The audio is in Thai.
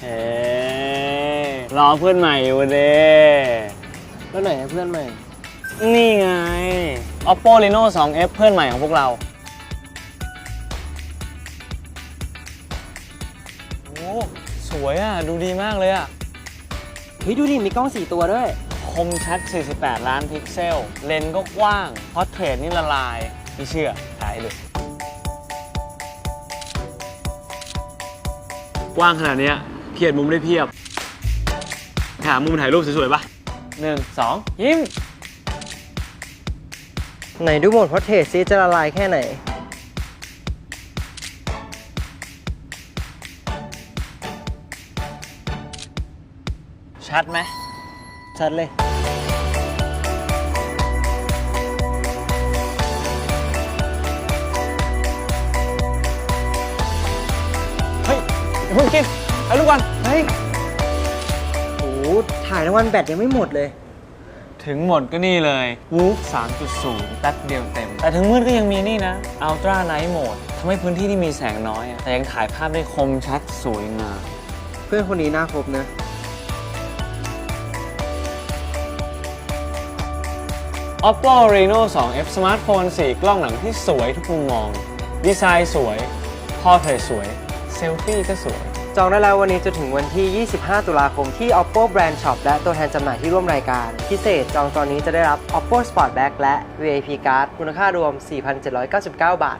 เฮ้รอเพื่อนใหม่อยู่เด้แล้วไหนอะเพื่อนใหม่ นี่ไง Oppo Reno 2F เพื่อนใหม่ของพวกเรา โอ้สวยอะ ดูดีมากเลยอะ เฮ้ย ดูดิมีกล้องสี่ตัวด้วย คมชัด 48 ล้านพิกเซล เลนส์ก็กว้าง พอร์เทรตนี่ละลายไม่เชื่อถ่ายดูกว้างขนาดเนี้ย เพียดมุมได้เพียบ หามุมถ่ายรูปสวยๆปะหนึ่งสองยิ้ม ไหนดูโหมดพอร์เทรตซิจะละลายแค่ไหน ชัดไหม ชัดเลย เฮ้ยอย่าเพิ่งกิน ถ่ายรูปก่อนเฮ้ยโอ้โหถ่ายทั้งวันแบตยังไม่หมดเลย ถึงหมดก็นี่เลย Woof 3.0 แป๊บเดียวเต็ม แต่ถึงมืดก็ยังมีนี่นะ Ultra Night Mode ทำให้พื้นที่ที่มีแสงน้อยอะแต่ยังถ่ายภาพได้คมชัดสวยงามเพื่อนคนนี้น่าคบนะ Oppo Reno 2F สมาร์ทโฟน4 กล้องหลังที่สวยทุกมุมมอง ดีไซน์สวย พอเทรตสวย เซลฟี่ก็สวย จองได้แล้ววันนี้จนถึงวันที่ 25 ตุลาคมที่ Oppo Brand Shop และตัวแทนจำหน่ายที่ร่วมรายการ พิเศษจองตอนนี้จะได้รับ Oppo Sport Bag และ VIP Card มูลค่ารวม 4,799 บาท